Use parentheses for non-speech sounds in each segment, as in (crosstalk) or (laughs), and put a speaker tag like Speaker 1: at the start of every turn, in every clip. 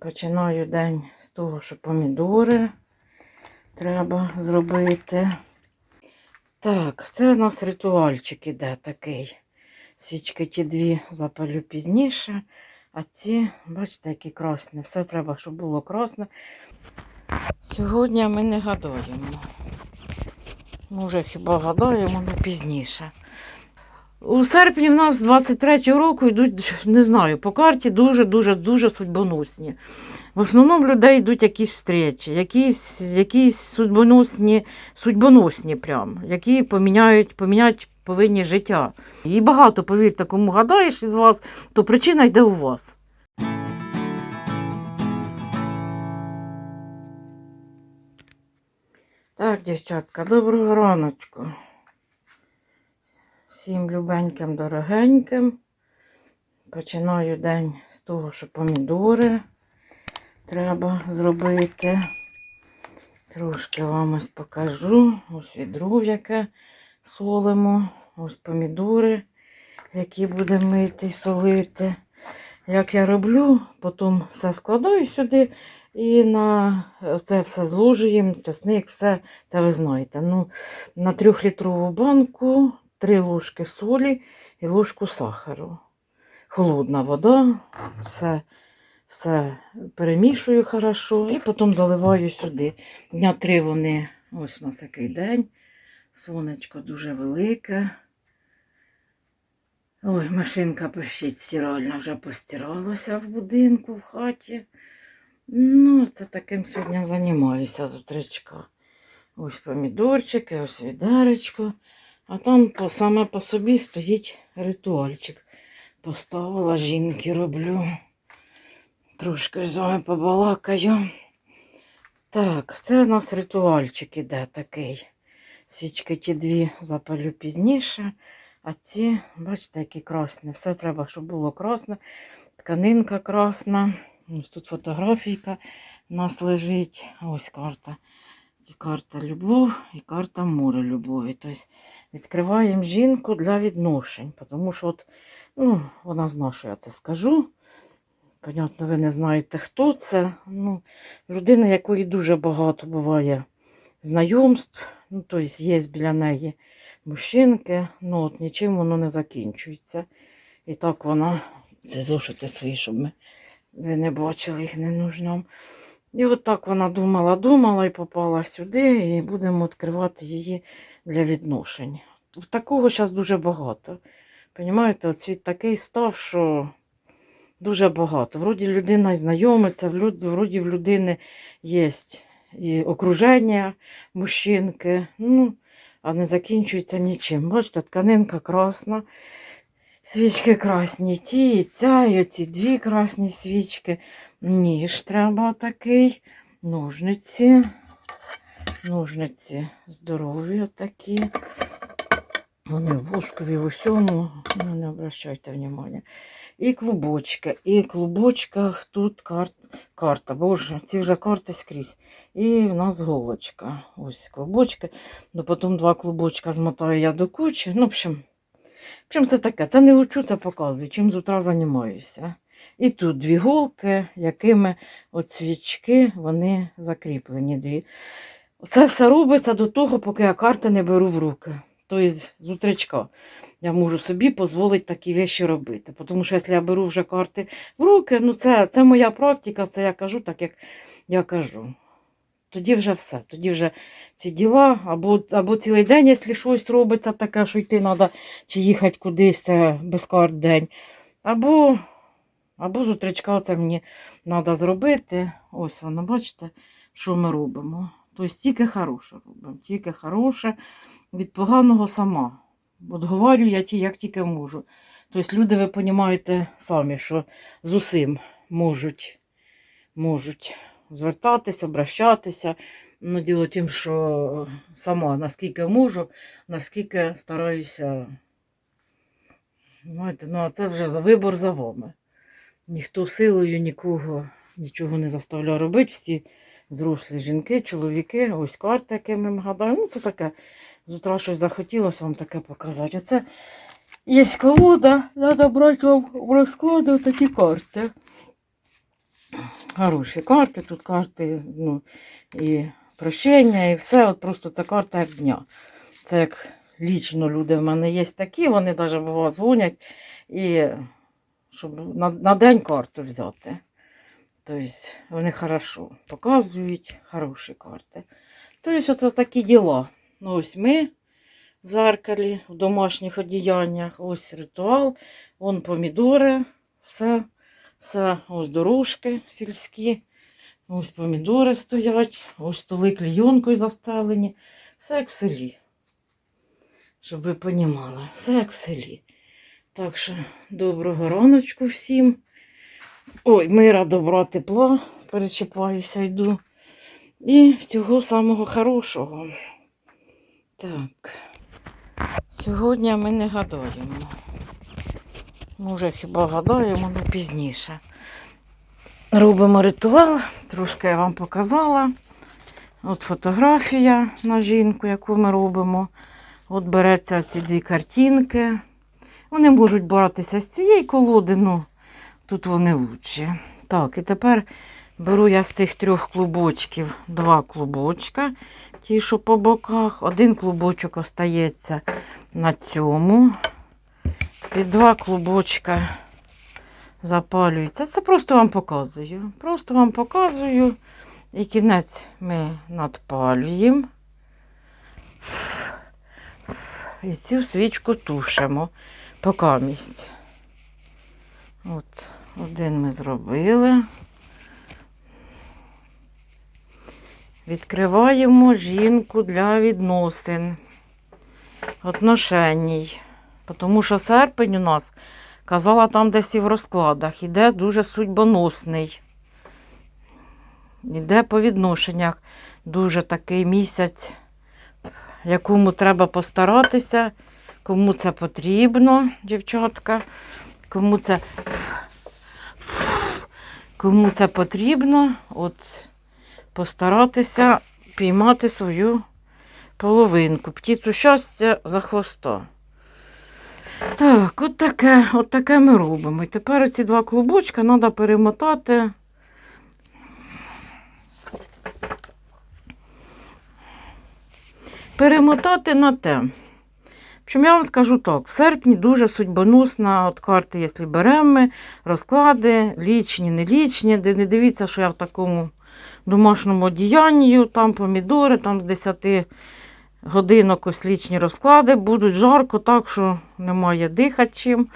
Speaker 1: Починаю день з того, що помідори треба зробити. Так, це у нас ритуальчик іде такий. Свічки ті дві запалю пізніше, а ці, бачите, які красні. Все треба, щоб було красне. Сьогодні ми не гадаємо. Може, хіба гадаємо, але пізніше. У серпні в нас з 23-го року йдуть, не знаю, по карті дуже-дуже дуже судьбоносні. В основному людей йдуть якісь встречі, якісь, якісь судьбоносні, судьбоносні прям, які поміняють, поміняють повинні життя. І багато, повірте, кому гадаєш із вас, то причина йде у вас. Так, дівчатка, доброго раночку. Всім любеньким, дорогеньким. Починаю день з того, що помідори треба зробити. Трошки вам ось покажу. Ось відро, яке солимо. Ось помідори, які будемо мити солити. Як я роблю, потім все складаю сюди і на це все зложуємо, часник, все це ви знаєте. Ну, на трьохлітрову банку три ложки солі і ложку сахару. Холодна вода, все, все перемішую хорошо і потім заливаю сюди. Дня три вони, ось у нас який день. Сонечко дуже велике. Ой, машинка пишіть стиральна вже постиралася в будинку, в хаті. Ну, це таким сьогодні займаюся з утречка. Ось помідорчики, ось відеречко. А там по, саме по собі стоїть ритуальчик. Поставила жінки роблю. Трошки з вами побалакаю. Так, це у нас ритуальчик іде такий. Свічки ті дві запалю пізніше, а ці, бачите, які красні. Все треба, щоб було красне. Тканинка красна. Ось тут фотографійка у нас лежить. Ось карта. Карта любов і карта море любові. Тобто відкриваємо жінку для відношень. Тому що от, ну, вона знає, що я це скажу. Понятно, ви не знаєте, хто це. Ну, людина, якої дуже багато буває знайомств. Ну, тобто є біля неї мужчинки, ну от нічим воно не закінчується. І так вона, це зошити свої, щоб ми ви не бачили їх не нужно. І от так вона думала, думала і попала сюди, і будемо відкривати її для відношень. Такого зараз дуже багато. Понімаєте, от світ такий став, що дуже багато. Вроді людина знайомиться, вроді в людини є і окруження мужчинки, ну, а не закінчується нічим. Бачите, тканинка красна, свічки красні, ті, і ця, і оці дві красні свічки. Ніж треба такий, ножниці, ножниці здорові отакі. Вони воскові в усьому, ну, не обращайте внимання. І клубочки. І в клубочках тут карт, карта. Боже, ці вже карти скрізь. І в нас голочка. Ось клубочки. Ну, потім два клубочка змотаю я до кучі. Ну, в общем, в общем, це таке. Це не учу, це показую. Чим з утра займаюся. І тут дві голки, якими от свічки вони закріплені. Дві. Це все робиться до того, поки я карти не беру в руки. Тобто з я можу собі дозволити такі речі робити. Тому що якщо я беру вже карти в руки, ну це, це моя практика, це я кажу так, як я кажу. Тоді вже все. Тоді вже ці діла, або, або цілий день, якщо щось робиться таке, що йти треба, чи їхати кудись без карт день. Або, або з утречка це мені треба зробити. Ось воно, бачите, що ми робимо. Тобто тільки хороше робимо, тільки хороше, від поганого сама. От говорю я ті, як тільки можу. Тобто люди, ви розумієте самі, що з усім можуть, можуть звертатися, обращатися. Ну, діло тим, що сама наскільки можу, наскільки стараюся. Знаєте, ну, а це вже за вибор за вами. Ніхто силою нікого нічого не заставляє робити. Всі зрослі жінки, чоловіки, ось карти, якими ми гадаємо. Ну, це таке. З утра щось захотілося вам таке показати. Оце є колода, треба брати вам в розклади такі карти. хороші карти. Тут карти, ну, і прощення, і все. От просто це карта як дня. Це як лічно люди в мене є такі, вони навіть дзвонять, і щоб на, на день карту взяти. Тобто вони хорошо показують, хороші карти. Тобто, це такі діла. Ну, ось ми в зеркалі, в домашніх одіяннях, ось ритуал, вон помідори, все, все, ось дорожки сільські, ось помідори стоять, ось столи клійонкою застелені. Все як в селі. Щоб ви понімали, все як в селі. Так що доброго раночку всім. Ой, мира, добра, тепла, перечіпаюся, йду. І всього самого хорошого. Так. Сьогодні ми не гадаємо. Може, хіба гадаємо, але пізніше. Робимо ритуал, трошки я вам показала. От фотографія на жінку, яку ми робимо. От береться ці дві картинки. Вони можуть братися з цієї колоди, ну тут вони лучші. Так, і тепер беру я з цих трьох клубочків два клубочка, ті, що по боках. Один клубочок остається на цьому. Під два клубочка запалюється. Це просто вам показую. Просто вам показую. І кінець ми надпалюємо. І цю свічку тушимо покамість. От, один ми зробили. Відкриваємо жінку для відносин, отношеній. Тому що серпень у нас, казала, там десь і в розкладах, іде дуже судьбоносний. Іде по відношеннях дуже такий місяць, якому треба постаратися, кому це потрібно, дівчатка, кому це, кому це потрібно, от постаратися піймати свою половинку, птицю щастя за хвоста. Так, от таке, от таке ми робимо. І тепер ці два клубочка треба перемотати. Перемотати на те. Общем, я вам скажу так, в серпні дуже судьбоносна от карти, якщо беремо розклади, лічні, не лічні, де не дивіться, що я в такому домашньому одіянні, там помідори, там з 10 годинок ось лічні розклади, будуть жарко, так що немає дихати чим.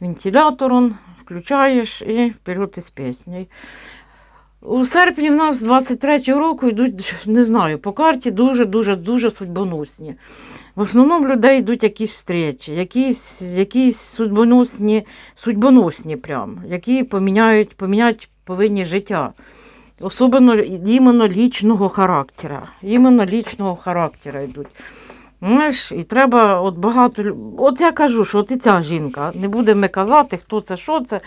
Speaker 1: Вентилятор он, включаєш і вперед із піснею. У серпні в нас з 23-го року йдуть, не знаю, по карті дуже-дуже дуже судьбоносні. В основному людей йдуть якісь встречі, якісь, якісь судьбоносні, судьбоносні прям, які поміняють, поміняють повинні життя. Особливо іменно лічного характера. Іменно лічного характера йдуть. Знаєш, і треба от багато. От я кажу, що от і ця жінка, не будемо казати, хто це, що це,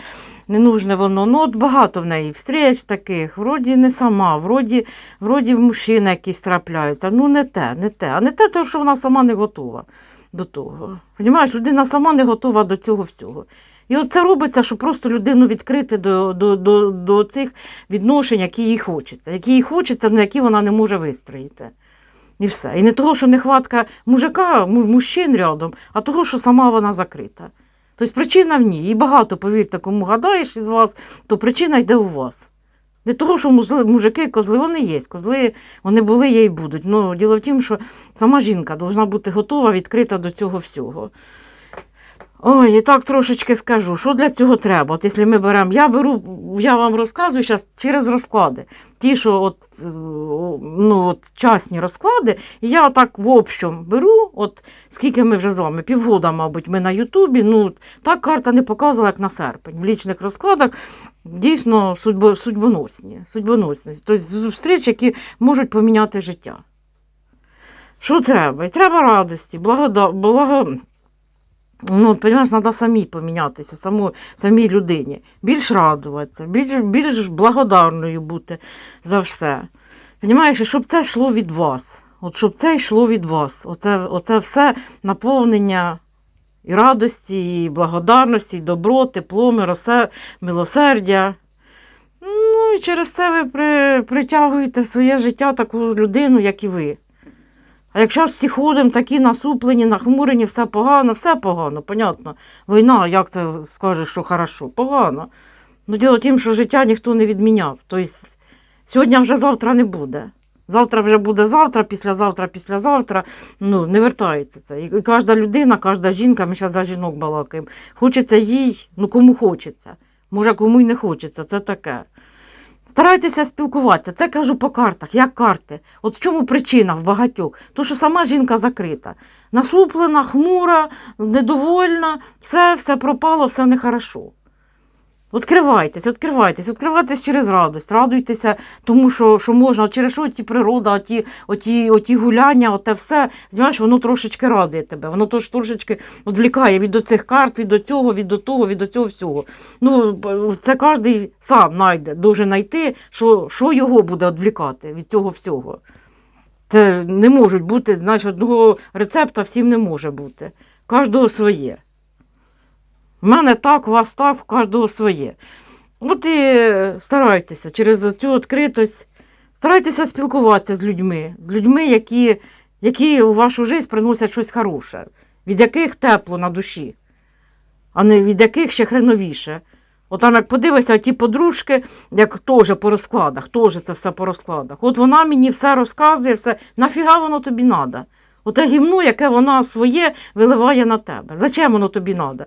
Speaker 1: не нужне воно. Ну, от багато в неї встреч таких, вроді не сама, вроді, вроді мужчина якийсь трапляється. Ну, не те, не те. А не те, тому що вона сама не готова до того. Понімаєш, людина сама не готова до цього всього. І от це робиться, щоб просто людину відкрити до, до, до, до цих відношень, які їй хочеться. Які їй хочеться, але які вона не може вистроїти. І все. І не того, що нехватка мужика, мужчин рядом, а того, що сама вона закрита. Тобто причина в ній. І багато, повірте, кому гадаєш із вас, то причина йде у вас. Не того, що мужики, козли, вони є. Козли вони були, є і будуть. Ну, діло в тім, що сама жінка повинна бути готова, відкрита до цього всього. Ой, і так трошечки скажу, що для цього треба. От якщо ми беремо, я беру, я вам розказую зараз через розклади. Ті, що от, е, ну, от частні розклади, і я так в общем беру, от скільки ми вже з вами, півгода, мабуть, ми на Ютубі. Ну, так карта не показувала, як на серпень. В лічних розкладах дійсно судьбо, судьбоносні. судьбоносні. Тобто зустрічі, які можуть поміняти життя. Що треба? І треба радості, благода, благо, Ну, розумієш, треба самі помінятися, саму, самій людині. Більш радуватися, більш, більш благодарною бути за все. І щоб це йшло від вас. От щоб це йшло від вас. Оце, оце все наповнення і радості, і благодарності, і добро, тепло, милосердя. Ну і через це ви при, притягуєте в своє життя таку людину, як і ви. А якщо ж всі ходимо такі насуплені, нахмурені, все погано, все погано, понятно. Війна, як це скажеш, що хорошо? Погано. Ну, діло тім, що життя ніхто не відміняв. Тобто сьогодні вже завтра не буде. Завтра вже буде завтра, післязавтра, післязавтра. Ну, не вертається це. І кожна людина, кожна жінка, ми зараз за жінок балакаємо, хочеться їй, ну кому хочеться. Може, кому й не хочеться, це таке. Старайтеся спілкуватися. Це кажу по картах, як карти. От в чому причина в багатьох? То, що сама жінка закрита. Насуплена, хмура, недовольна, все, все пропало, все нехорошо. Відкривайтесь, відкривайтесь, відкривайтесь через радость, радуйтеся тому, що, що можна, через що ті природа, оті, оті, оті гуляння, оте все, знаєш, воно трошечки радує тебе, воно тож трошечки відвлікає від оцих карт, від цього, від того, від цього всього. Ну, це кожен сам знайде, дуже знайти, що, що його буде відвлікати від цього всього. Це не можуть бути, знаєш, одного рецепта всім не може бути. Кожного своє. У мене так, у вас так, у кожного своє. От і старайтеся через цю відкритость, старайтеся спілкуватися з людьми, з людьми, які, які у вашу життя приносять щось хороше, від яких тепло на душі, а не від яких ще хреновіше. От там як подивишся, ті подружки, як теж по розкладах, теж це все по розкладах. От вона мені все розказує, все, нафіга воно тобі треба? Оте гімно, яке вона своє виливає на тебе. Зачем воно тобі треба?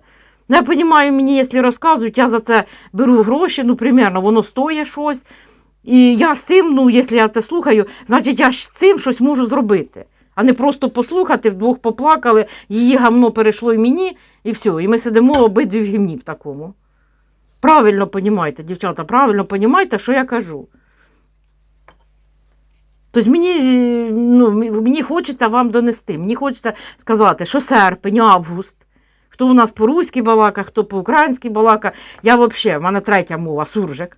Speaker 1: Ну, я розумію, мені, якщо розказують, я за це беру гроші, ну, примерно, воно стоїть щось. І я з цим, ну, якщо я це слухаю, значить я з цим щось можу зробити. А не просто послухати, вдвох поплакали, її гамно перейшло і мені, і все. І ми сидимо обидві в гімні в такому. Правильно понімайте, дівчата, правильно понімайте, що я кажу. Тобто мені, ну, мені хочеться вам донести, мені хочеться сказати, що серпень, август. Хто у нас по-руськи балака, хто по-українськи балака. Я взагалі, в мене третя мова, суржик.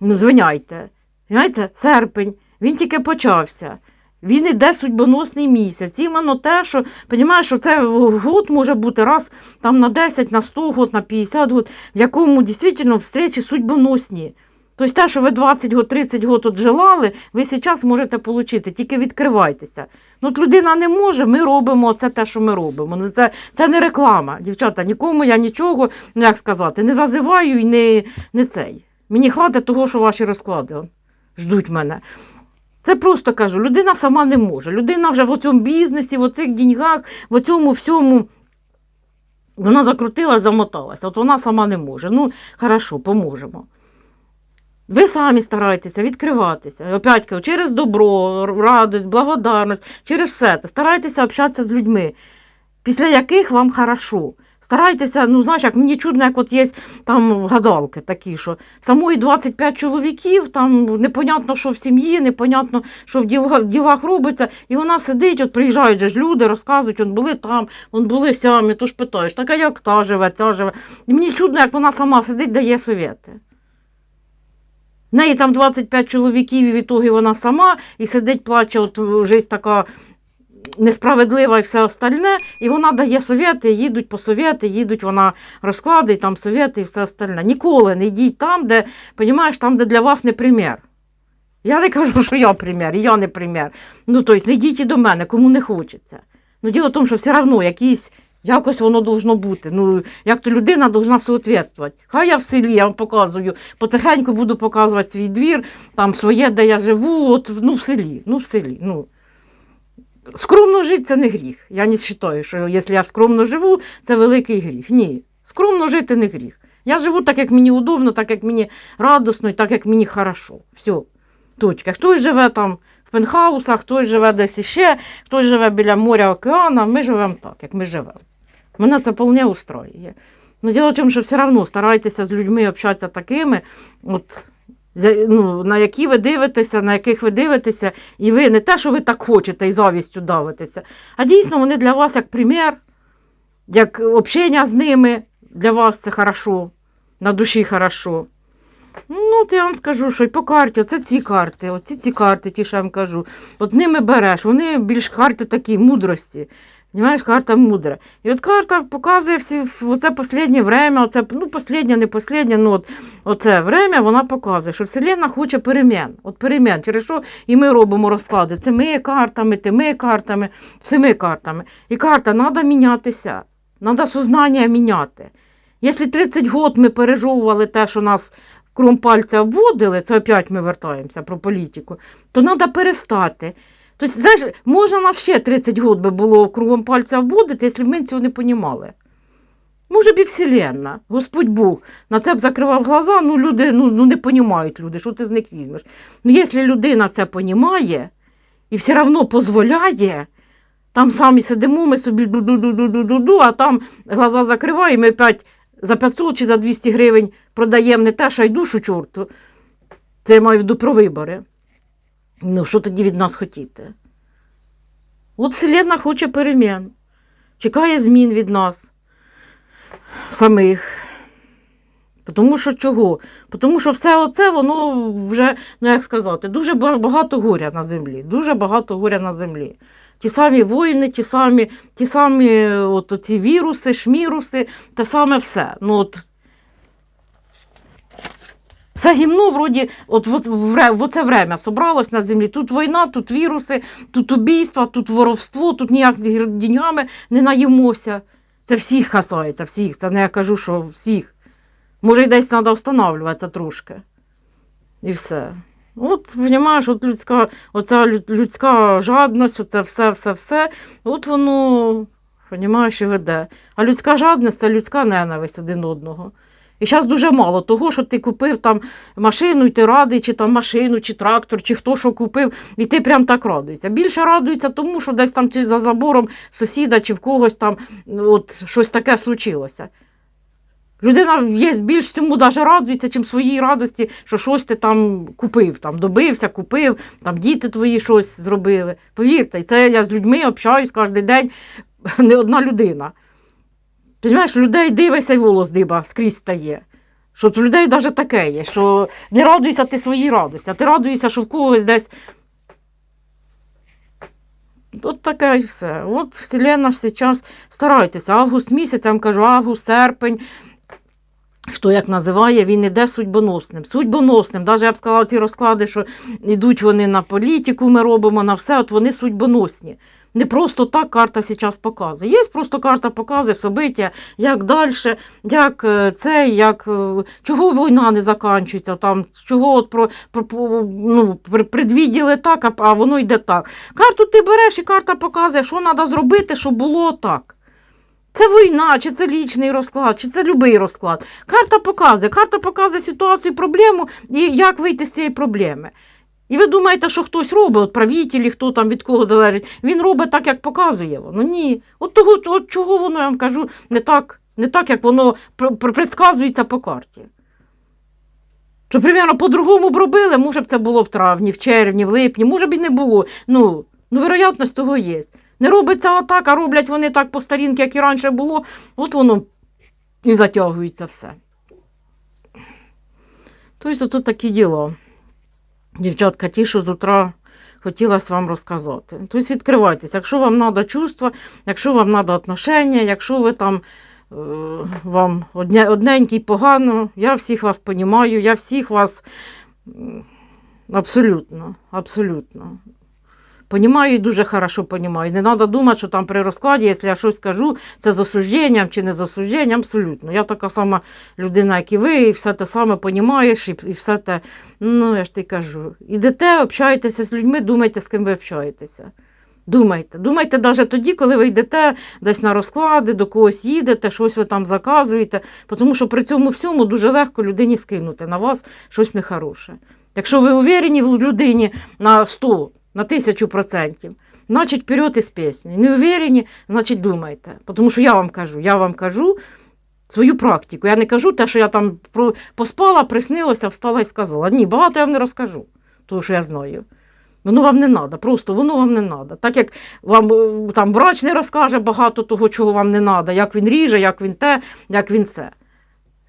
Speaker 1: Ну, звиняйте. Знаєте, серпень, він тільки почався. Він іде судьбоносний місяць. Іменно те, що, розумієш, що це год може бути раз там на 10, на 100 год, на 50 год, в якому дійсно встречі судьбоносні. Тобто те, що ви 20 год, 30 год от желали, ви зараз можете отримати, тільки відкривайтеся. Ну, от людина не може, ми робимо це те, що ми робимо. Ну, це, це не реклама, дівчата. Нікому я нічого, ну як сказати, не зазиваю і не, не цей. Мені хватить того, що ваші розклади ждуть мене. Це просто кажу, людина сама не може. Людина вже в цьому бізнесі, в оцих деньгах, в цьому всьому. Вона закрутилась, замоталась. От вона сама не може. Ну, хорошо, поможемо. Ви самі старайтеся відкриватися. Опять кажу, через добро, радость, благодарність, через все це. Старайтеся общатися з людьми, після яких вам хорошо. Старайтеся, ну знаєш, як мені чудно, як от є там гадалки такі, що самої 25 чоловіків, там непонятно, що в сім'ї, непонятно, що в ділах, робиться, і вона сидить, от приїжджають ж люди, розказують, от були там, от були сямі, то ж питаєш, так а як та живе, ця живе. І мені чудно, як вона сама сидить, дає совєти. В неї там 25 чоловіків, і в ітогі вона сама, і сидить, плаче, от життя така несправедлива і все остальне, і вона дає совєти, їдуть по совєти, їдуть, вона розкладить там совєти і все остальне. Ніколи не йдіть там, де, понімаєш, там, де для вас не примір. Я не кажу, що я примір, і я не примір. Ну, тобто, не йдіть і до мене, кому не хочеться. Ну, діло в тому, що все одно якісь, якось воно должно бути. Ну, як то людина должна соответствувати. Хай я в селі, я вам показую, потихеньку буду показувати свій двір, там своє, де я живу, от, ну, в селі, ну, в селі, ну. Скромно жити це не гріх. Я не вважаю, що якщо я скромно живу, це великий гріх. Ні, скромно жити не гріх. Я живу так, як мені удобно, так, як мені радосно і так, як мені хорошо. Все. Точка. Хтось живе там в пентхаусах, хтось живе десь іще, хтось живе біля моря, океана, ми живемо так, як ми живемо. Мене це повне устроює. Ну, діло в тому, що все одно старайтеся з людьми общатися такими, от, ну, на які ви дивитеся, на яких ви дивитеся, і ви не те, що ви так хочете і завістю давитеся, а дійсно вони для вас як примір, як общення з ними, для вас це хорошо, на душі хорошо. Ну, от я вам скажу, що й по карті, оце ці карти, оці ці карти, ті, що я вам кажу. От ними береш, вони більш карти такі мудрості. Понимаєш, карта мудра. І от карта показує всі оце останнє время, оце, ну, останнє, не останнє, ну от оце время вона показує, що Вселенна хоче перемін. От перемін, через що і ми робимо розклади цими картами, тими картами, всіми картами. І карта треба мінятися, треба сознання міняти. Якщо 30 років ми пережовували те, що нас кром пальця вводили, це опять ми вертаємося про політику, то треба перестати. Тобто, знаєш, можна нас ще 30 років би було кругом пальця вводити, якщо б ми цього не розуміли. Може б і Вселенна, Господь Бог на це б закривав глаза, ну люди ну, ну не розуміють люди, що ти з них візьмеш. Ну, якщо людина це розуміє і все одно дозволяє, там самі сидимо, ми собі ду-ду-ду-ду-ду-ду, а там глаза закриваємо, і ми опять за 500 чи за 200 гривень продаємо не те, що й душу чорту. Це я маю в виду про вибори. Ну, що тоді від нас хотіти? От Вселенна хоче перемін, чекає змін від нас самих. Тому що чого? Тому що все оце, воно вже, ну як сказати, дуже багато горя на землі. Дуже багато горя на землі. Ті самі воїни, ті самі, ті самі е, от, ці віруси, шміруси, те саме все. Ну, от, все гімно, вроді, от в, оце время собралось на землі. Тут війна, тут віруси, тут убійства, тут воровство, тут ніякими деньгами не наїмося. Це всіх касається, всіх. Це не я кажу, що всіх. Може, десь треба встановлюватися трошки. І все. От, розумієш, от людська, оця людська жадність, оце все, все, все, от воно, розумієш, і веде. А людська жадність це людська ненависть один одного. І зараз дуже мало того, що ти купив там машину, і ти радий, чи там машину, чи трактор, чи хто що купив, і ти прям так радуєшся. Більше радується тому, що десь там за забором сусіда чи в когось там ну, от, щось таке случилося. Людина є більш цьому навіть радується, чим своїй радості, що щось ти там купив, там добився, купив, там діти твої щось зробили. Повірте, це я з людьми общаюсь кожен день, (laughs) не одна людина. Ти знаєш, людей дивишся і волос диба скрізь стає. Що в людей навіть таке є, що не радуйся ти своїй радості, а ти радуєшся, що в когось десь. От таке і все. От Вселенна зараз старайтеся. Август місяць, я вам кажу, август, серпень. Хто як називає, він іде судьбоносним. Судьбоносним. Навіть я б сказала, ці розклади, що йдуть вони на політику, ми робимо на все, от вони судьбоносні. Не просто так карта зараз показує. Є просто карта показує собиття, як далі, як е, це, як, е, чого війна не закінчується, там, чого от про, про, ну, предвіділи так, а воно йде так. Карту ти береш і карта показує, що треба зробити, щоб було так. Це війна, чи це лічний розклад, чи це будь-який розклад. Карта показує, карта показує ситуацію, проблему і як вийти з цієї проблеми. І ви думаєте, що хтось робить, от правителі, хто там від кого залежить, він робить так, як показує воно. Ні. От того, от чого воно, я вам кажу, не так, не так як воно пр- пр- предсказується по карті. Що, примерно, по-другому б робили, може б це було в травні, в червні, в липні, може б і не було. Ну, ну вероятність того є. Не робиться отак, а роблять вони так по старінки, як і раніше було, от воно і затягується все. Тобто, тут такі діла. Дівчатка, ті, що з утра хотілося вам розказати. Тобто відкривайтеся, якщо вам треба чувства, якщо вам треба отношення, якщо ви там е, вам одне, одненький погано, я всіх вас розумію, я всіх вас абсолютно, абсолютно. Понімаю дуже хорошо понімаю. Не треба думати, що там при розкладі, якщо я щось кажу, це з осужденням чи не з осужденням, абсолютно. Я така сама людина, як і ви, і все те саме понімаєш, і, і все те. Ну, я ж ти кажу. Ідете, общаєтеся з людьми, думайте, з ким ви общаєтеся. Думайте. Думайте навіть тоді, коли ви йдете десь на розклади, до когось їдете, щось ви там заказуєте, тому що при цьому всьому дуже легко людині скинути на вас щось нехороше. Якщо ви уверені в людині на 100, на 1000 процентів, значить вперед із пісні. Не уверені, значить думайте. Тому що я вам кажу, я вам кажу свою практику. Я не кажу те, що я там поспала, приснилося, встала і сказала. Ні, багато я вам не розкажу, тому що я знаю. Воно вам не треба, просто воно вам не треба. Так як вам е, там врач не розкаже багато того, чого вам не треба, як він ріже, як він те, як він це.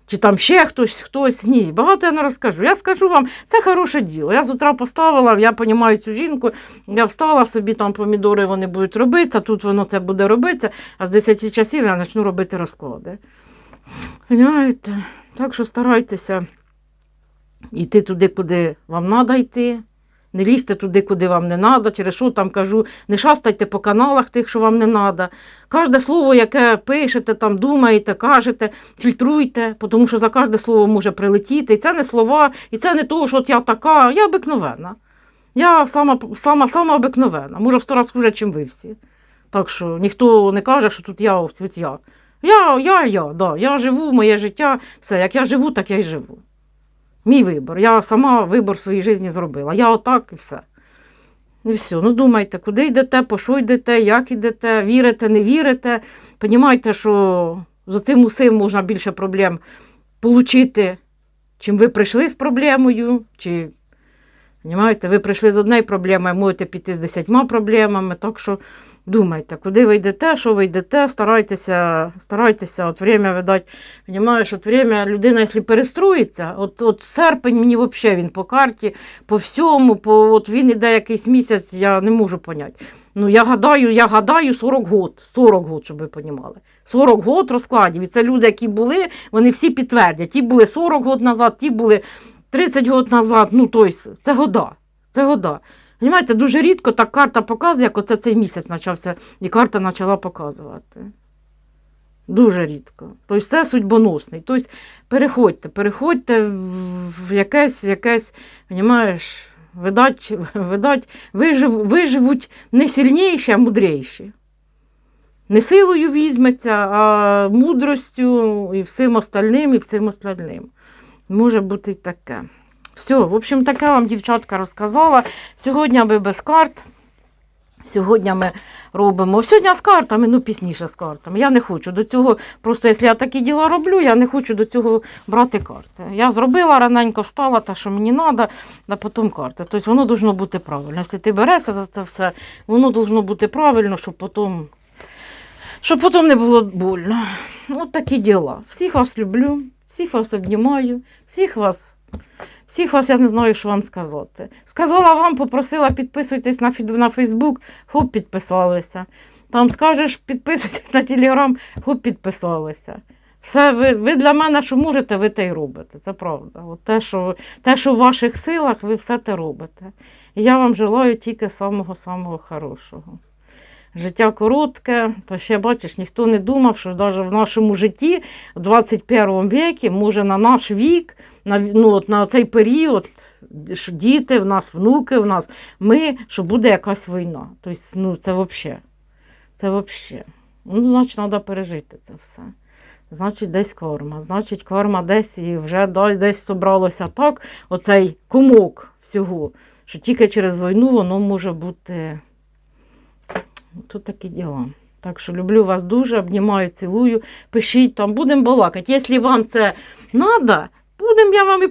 Speaker 1: Чи там ще хтось, хтось. Ні, багато я не розкажу. Я скажу вам, це хороше діло. Я з утра поставила, я розумію цю жінку, я встала собі, там помідори вони будуть робитися, тут воно це буде робитися, а з 10 часів я почну робити розклади. Понимаєте? Так що старайтеся йти туди, куди вам треба йти. Не лізьте туди, куди вам не треба, через що там кажу, не шастайте по каналах тих, що вам не треба. Кожне слово, яке пишете, там думаєте, кажете, фільтруйте, тому що за кожне слово може прилетіти. І це не слова, і це не то, що от я така, я обикновена. Я сама, сама, сама обикновена. Може, в сто раз хуже, ніж ви всі. Так що ніхто не каже, що тут я, от я. Я, я, я, да, я живу, моє життя, все, як я живу, так я й живу. Мій вибір. Я сама вибір в своїй житті зробила. Я отак і все. І все. Ну думайте, куди йдете, по що йдете, як йдете, вірите, не вірите. Понімайте, що з цим усім можна більше проблем отримати, чим ви прийшли з проблемою, чи Понімаєте, ви прийшли з однією проблемою, можете піти з десятьма проблемами. Так що думайте, куди ви йдете, що ви йдете, старайтеся, старайтеся, от время видать. Понімаєш, от время людина, якщо перестроїться, от, от серпень мені взагалі він по карті, по всьому, по, от він іде якийсь місяць, я не можу поняти. Ну, я гадаю, я гадаю 40 год, 40 год, щоб ви понімали. 40 год розкладів. І це люди, які були, вони всі підтвердять. Ті були 40 год назад, ті були 30 років назад, ну тобто, це года. Це года. Понимаєте, дуже рідко так карта показує, як оце цей місяць почався, і карта почала показувати. Дуже рідко. Тобто це судьбоносний. Тобто переходьте, переходьте в- якесь, якесь, розумієш, видать, видать, вижив, виживуть не сильніші, а мудріші. Не силою візьметься, а мудростю і всім остальним, і всім остальним. Може бути і таке. Все, в общем, таке вам дівчатка розказала. Сьогодні ми без карт. Сьогодні ми робимо. Сьогодні з картами, ну пізніше з картами. Я не хочу до цього. Просто якщо я такі діла роблю, я не хочу до цього брати карти. Я зробила раненько, встала, те, що мені треба, а потім карти. Тобто воно должно бути правильно. Якщо ти берешся за це все, воно должно бути правильно, щоб потім, щоб потім не було больно. От такі діла. Всіх вас люблю, всіх вас обнімаю, всіх вас. Всіх вас я не знаю, що вам сказати. Сказала вам, попросила підписуйтесь на, на Фейсбук, хоп, підписалися. Там скажеш, підписуйтесь на Телеграм, хоп, підписалися. Все, ви, ви для мене, що можете, ви те й робите. Це правда. От те, що, те, що в ваших силах, ви все те робите. І я вам желаю тільки самого-самого хорошого. Життя коротке, та ще бачиш, ніхто не думав, що навіть в нашому житті, в 21 віці, може на наш вік, на, ну, от на цей період, що діти, в нас внуки, в нас ми, що буде якась війна. Тобто, ну, це взагалі. Це взагалі. Ну, значить, треба пережити це все. Значить, десь карма. Значить, карма десь і вже десь собралося так, оцей комок всього, що тільки через війну воно може бути. Тут такі діла. Так що люблю вас дуже, обнімаю, цілую. Пишіть там, будемо балакати. Якщо вам це треба, будемо я вам і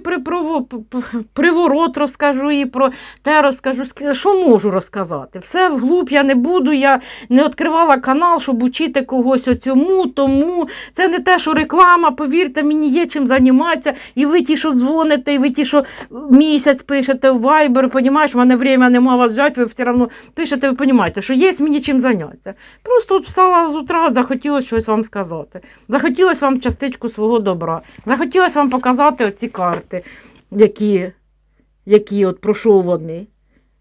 Speaker 1: приворот розкажу, і про те розкажу, що можу розказати. Все вглуб я не буду, я не відкривала канал, щоб учити когось оцьому, тому. Це не те, що реклама, повірте, мені є чим займатися. І ви ті, що дзвоните, і ви ті, що місяць пишете в Viber, понімаєш, в мене время нема вас взяти, ви все одно пишете, ви розумієте, що є мені чим зайнятися. Просто от встала з утра, захотілося щось вам сказати. Захотілося вам частичку свого добра. Захотілося вам показати оці карти, які, які от пройшов вони.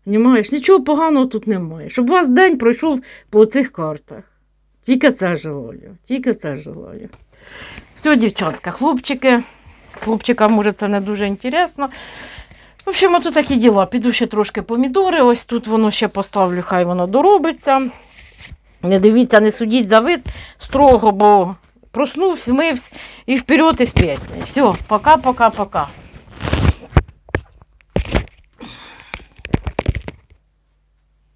Speaker 1: Понімаєш, нічого поганого тут немає. Щоб у вас день пройшов по цих картах. Тільки це желаю. Тільки це желаю. Все, дівчатка, хлопчики. Хлопчикам, може, це не дуже інтересно. В общем, ото такі діла. Піду ще трошки помідори. Ось тут воно ще поставлю, хай воно доробиться. Не дивіться, не судіть за вид строго, бо проснувся, мився і вперед із пісні. Все, пока-пока-пока.